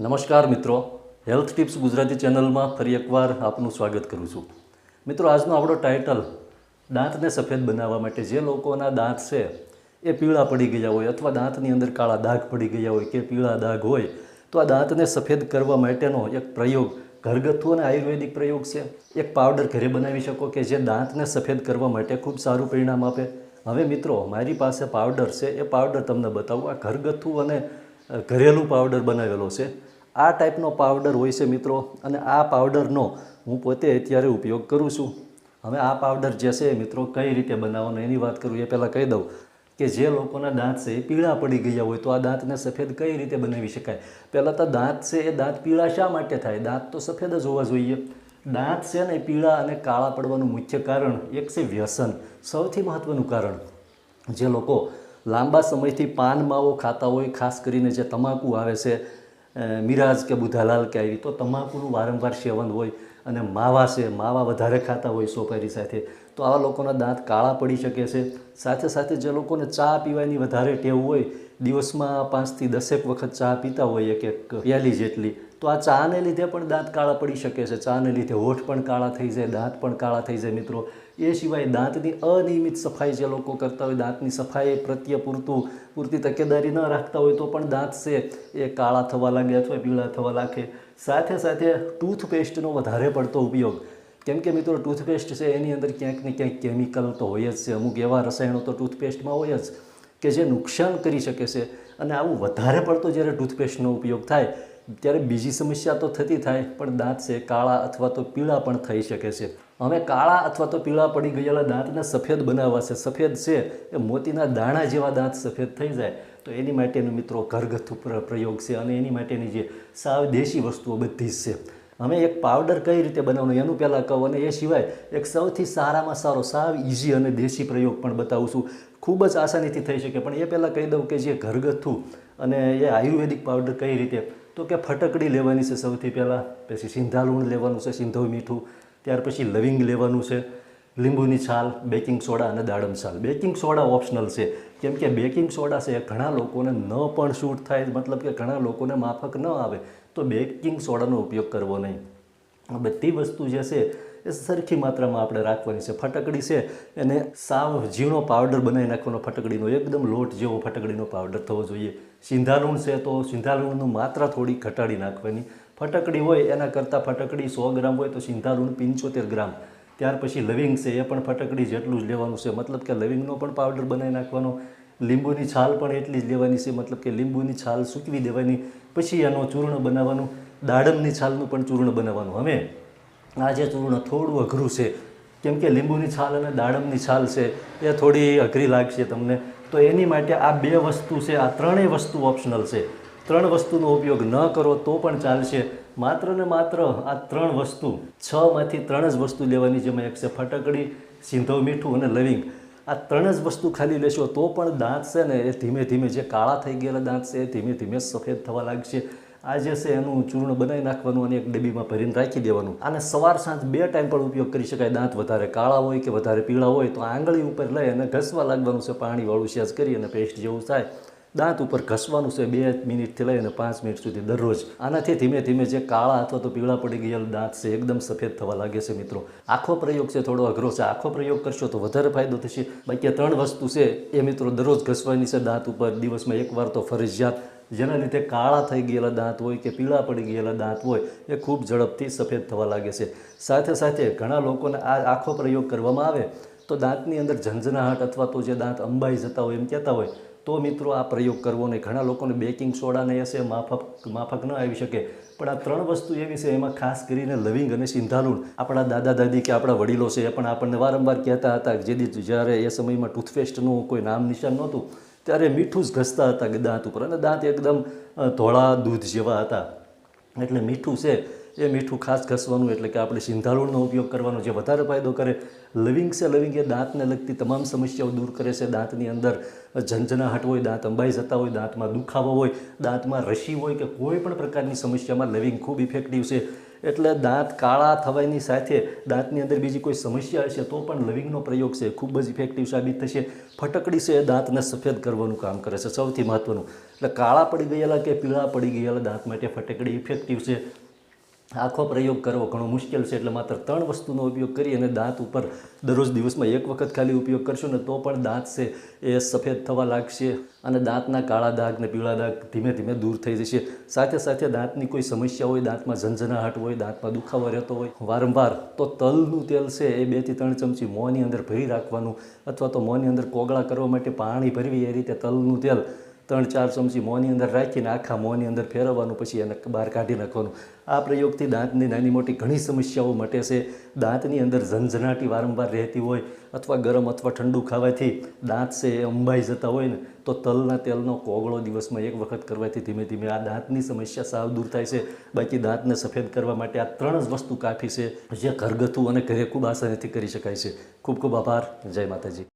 નમસ્કાર મિત્રો. Health tips Gujarati ચેનલમાં ફરી એકવાર આપનું સ્વાગત કરું છું. મિત્રો, આજનો આપણો ટાઇટલ દાંતને સફેદ બનાવવા માટે જે લોકોના દાંત છે, એ પીળા પડી ગયા હોય અથવા દાંતની અંદર કાળા દાગ પડી ગયા હોય કે પીળા દાગ હોય, તો આ દાંતને સફેદ કરવા માટેનો એક પ્રયોગ, ઘરગથ્થુ અને આયુર્વેદિક પ્રયોગ છે. એક પાવડર ઘરે બનાવી શકો કે જે દાંતને સફેદ કરવા માટે ખૂબ સારું પરિણામ આપે. હવે મિત્રો, મારી પાસે પાવડર છે. એ પાવડર તમને બતાવું. આ ઘરગથ્થુ અને ઘરેલું પાવડર બનાવેલો છે. આ ટાઈપનો પાવડર હોય છે મિત્રો, અને આ પાવડરનો હું પોતે અત્યારે ઉપયોગ કરું છું. હવે આ પાવડર જે છે મિત્રો, કઈ રીતે બનાવવાનો એની વાત કરું, એ પહેલાં કહી દઉં કે જે લોકોના દાંત છે એ પીળા પડી ગયા હોય તો આ દાંતને સફેદ કઈ રીતે બનાવી શકાય? પહેલાં તો દાંત છે એ દાંત પીળા શા માટે થાય? દાંત તો સફેદ જ હોવા જોઈએ. દાંત છે ને પીળા અને કાળા પડવાનું મુખ્ય કારણ એક છે વ્યસન. સૌથી મહત્ત્વનું કારણ જે લોકો લાંબા સમયથી પાન માવો ખાતા હોય, ખાસ કરીને જે તમાકુ આવે છે મિરાજ કે બુધાલાલ કે આવી, તો તમાકુનું વારંવાર સેવન હોય અને માવા છે, માવા વધારે ખાતા હોય સોપારી સાથે, તો આવા લોકોના દાંત કાળા પડી શકે છે. સાથે સાથે જે લોકોને ચા પીવાની વધારે ટેવ હોય, દિવસમાં પાંચથી દસેક વખત ચા પીતા હોય એક એક પ્યાલી જેટલી તો આ ચાને લીધે પણ દાંત કાળા પડી શકે છે. ચાને લીધે હોઠ પણ કાળા થઈ જાય, દાંત પણ કાળા થઈ જાય મિત્રો. એ સિવાય દાંતની અનિયમિત સફાઈ જે લોકો કરતા હોય, દાંતની સફાઈ પ્રત્યે પૂરતું, પૂરતી તકેદારી ન રાખતા હોય તો પણ દાંત છે એ કાળા થવા લાગે અથવા પીળા થવા લાગે. સાથે સાથે ટૂથપેસ્ટનો વધારે પડતો ઉપયોગ. કેમ કે મિત્રો, ટૂથપેસ્ટ છે એની અંદર ક્યાંક ને ક્યાંક કેમિકલ તો હોય જ છે. અમુક એવા રસાયણો તો ટૂથપેસ્ટમાં હોય જ, કે જે નુકસાન કરી શકે છે. અને આવું વધારે પડતો જ્યારે ટૂથપેસ્ટનો ઉપયોગ થાય ત્યારે બીજી સમસ્યા તો થતી થાય, પણ દાંત છે, કાળા અથવા તો પીળા પણ થઈ શકે છે. હવે કાળા અથવા તો પીળા પડી ગયેલા દાંતને સફેદ બનાવવા છે. સફેદ છે એ મોતીના દાણા જેવા દાંત સફેદ થઈ જાય. તો એની માટેનું મિત્રો ઘરગથ્થુ પ્ર- પ્રયોગ છે અને એની માટેની જે સાવ દેશી વસ્તુઓ બધી જ છે. અમે એક પાવડર કઈ રીતે બનાવવાનો એનું પહેલાં કહું અને એ સિવાય એક સૌથી સારામાં સારો, સાવ ઇઝી અને દેશી પ્રયોગ પણ બતાવું છું. ખૂબ જ આસાનીથી થઈ શકે, પણ એ પહેલાં કહી દઉં કે જે ઘરગથ્થુ અને એ આયુર્વેદિક પાવડર કઈ રીતે તો કે ફટકડી લેવાની છે સૌથી પહેલાં, પછી સિંધા લૂણ લેવાનું છે સિંધવ મીઠું, ત્યાર પછી લવિંગ લેવાનું છે, લીંબુની છાલ, બેકિંગ સોડા અને દાડમ છાલ. બેકિંગ સોડા ઓપ્શનલ છે. કેમ કે બેકિંગ સોડા છે એ ઘણા લોકોને ન પણ શૂટ થાય, મતલબ કે ઘણા લોકોને માફક ન આવે, તો બેકિંગ સોડાનો ઉપયોગ કરવો નહીં. આ બધી વસ્તુ જે છે એ સરખી માત્રામાં આપણે રાખવાની છે. ફટકડી છે એને સાવ ઝીણો પાવડર બનાવી નાખવાનો ફટકડીનો, એકદમ લોટ જેવો ફટકડીનો પાવડર થવો જોઈએ. સિંધાલુણ છે તો સિંધાલુણનું માત્રા થોડી ઘટાડી નાખવાની. ફટકડી હોય, એના કરતાં ફટકડી સો ગ્રામ હોય તો સિંધાલુણ પંચોતેર ગ્રામ. ત્યાર પછી લવિંગ છે, એ પણ ફટકડી જેટલું જ લેવાનું છે. મતલબ કે લવિંગનો પણ પાવડર બનાવી નાખવાનો. લીંબુની છાલ પણ એટલી જ લેવાની છે. મતલબ કે લીંબુની છાલ સૂકવી દેવાની. પછી એનો ચૂર્ણ બનાવવાનું. દાડમની છાલનું પણ ચૂર્ણ બનાવવાનું. હવે આ જે ચૂર્ણ થોડું અઘરું છે કેમ કે લીંબુની છાલ અને દાડમની છાલ છે, એ થોડી અઘરી લાગશે તમને. તો એની માટે આ બે વસ્તુ છે, આ ત્રણેય વસ્તુ ઓપ્શનલ છે. ત્રણ વસ્તુનો ઉપયોગ ન કરો તો પણ ચાલશે. માત્ર ને માત્ર આ ત્રણ વસ્તુ છમાંથી ત્રણ જ વસ્તુ લેવાની, જેમાં એક છે ફટકડી સિંધવ મીઠું અને લવિંગ. આ ત્રણ જ વસ્તુ ખાલી લેશો તો પણ દાંત છે ને, એ ધીમે ધીમે જે કાળા થઈ ગયેલા દાંત છે, એ ધીમે ધીમે સફેદ થવા લાગશે. આ જે છે એનું ચૂર્ણ બનાવી નાખવાનું અને એક ડબ્બીમાં ભરીને રાખી દેવાનું. અને સવાર સાંજ બે ટાઈમ પણ ઉપયોગ કરી શકાય. દાંત વધારે કાળા હોય કે વધારે પીળા હોય તો આંગળી ઉપર લઈ અને ઘસવા લાગવાનું છે. પાણીવાળું સેજ કરી અને પેસ્ટ જેવું થાય. દાંત ઉપર ઘસવાનું છે બે મિનિટથી લઈને પાંચ મિનિટ સુધી દરરોજ. આનાથી ધીમે ધીમે જે કાળા અથવા તો પીળા પડી ગયેલા દાંત છે એકદમ સફેદ થવા લાગે છે મિત્રો. આખો પ્રયોગ છે થોડો અઘરો છે. આખો પ્રયોગ કરશો તો વધારે ફાયદો થશે. બાકી ત્રણ વસ્તુ છે એ મિત્રો દરરોજ ઘસવાની છે. દાંત ઉપર દિવસમાં એકવાર તો ફરજિયાત જેના લીધે કાળા થઈ ગયેલા દાંત હોય કે પીળા પડી ગયેલા દાંત હોય, એ ખૂબ ઝડપથી સફેદ થવા લાગે છે. સાથે સાથે ઘણા લોકોને આ આખો પ્રયોગ કરવામાં આવે તો દાંતની અંદર ઝંઝનાહટ અથવા તો જે દાંત અંબાઈ જતા હોય એમ કહેતા હોય, તો મિત્રો આ પ્રયોગ કરવો નહીં. ઘણા લોકોને બેકિંગ સોડાને છે, માફક માફક ન આવી શકે. પણ આ ત્રણ વસ્તુ એવી છે, એમાં ખાસ કરીને લવિંગ અને સિંધાલુણ. આપણા દાદા દાદી કે આપણા વડીલો છે એ પણ આપણને વારંવાર કહેતા હતા જેથી જ્યારે એ સમયમાં ટૂથપેસ્ટનું કોઈ નામ નિશાન નહોતું ત્યારે મીઠું જ ઘસતા હતા કે દાંત ઉપર. અને દાંત એકદમ ધોળા દૂધ જેવા હતા. એટલે મીઠું છે, એ મીઠું ખાસ ઘસવાનું એટલે કે આપણે સિંધાળુણનો ઉપયોગ કરવાનો જે વધારે ફાયદો કરે લવિંગ છે લવિંગ એ દાંતને લગતી તમામ સમસ્યાઓ દૂર કરે છે. દાંતની અંદર ઝંઝનાહટ હોય, દાંત અંબાઈ જતા હોય, દાંતમાં દુખાવો હોય, દાંતમાં રસી હોય કે કોઈ પણ પ્રકારની સમસ્યામાં લવિંગ ખૂબ ઇફેક્ટિવ છે. એટલે દાંત કાળા થવાની સાથે દાંતની અંદર બીજી કોઈ સમસ્યા હશે તો પણ લવિંગનો પ્રયોગ છે. ખૂબ જ ઇફેક્ટિવ સાબિત થશે. ફટકડી છે એ દાંતને સફેદ કરવાનું કામ કરે છે. સૌથી મહત્ત્વનું એટલે કાળા પડી ગયેલા કે પીળા પડી ગયેલા દાંત માટે ફટકડી ઇફેક્ટિવ છે. આખો પ્રયોગ કરવો ઘણો મુશ્કેલ છે, એટલે માત્ર ત્રણ વસ્તુનો ઉપયોગ કરી અને દાંત ઉપર દરરોજ દિવસમાં એક વખત ખાલી ઉપયોગ કરશો ને તો પણ દાંત છે એ સફેદ થવા લાગશે અને દાંતના કાળા દાગ ને પીળા દાગ ધીમે ધીમે દૂર થઈ જશે. સાથે સાથે દાંતની કોઈ સમસ્યા હોય, દાંતમાં ઝંઝનાહટ હોય, દાંતમાં દુખાવો રહેતો હોય, વારંવાર તો તલનું તેલ છે એ બેથી ત્રણ ચમચી મોંની અંદર ભરી રાખવાનું અથવા તો મોંની અંદર કોગળા કરવા માટે પાણી ભરવી એ રીતે તલનું તેલ ત્રણ ચાર ચમચી મોંની અંદર રાખીને આખા મોંની અંદર ફેરવવાનું, પછી એને બહાર કાઢી નાખવાનું. આ પ્રયોગથી દાંતની નાની મોટી ઘણી સમસ્યાઓ મટે છે. દાંતની અંદર ઝંઝનાટી વારંવાર રહેતી હોય અથવા ગરમ અથવા ઠંડુ ખાવાથી દાંત છે એ અંબાઈ જતા હોય ને, તો તલના તેલનો કોગળો દિવસમાં એક વખત કરવાથી ધીમે ધીમે આ દાંતની સમસ્યા સાવ દૂર થાય છે. બાકી દાંતને સફેદ કરવા માટે આ ત્રણ જ વસ્તુ કાફી છે, જે ઘરગથ્થુ અને ઘરે ખૂબ આસાનીથી કરી શકાય છે. ખૂબ ખૂબ આભાર. જય માતાજી.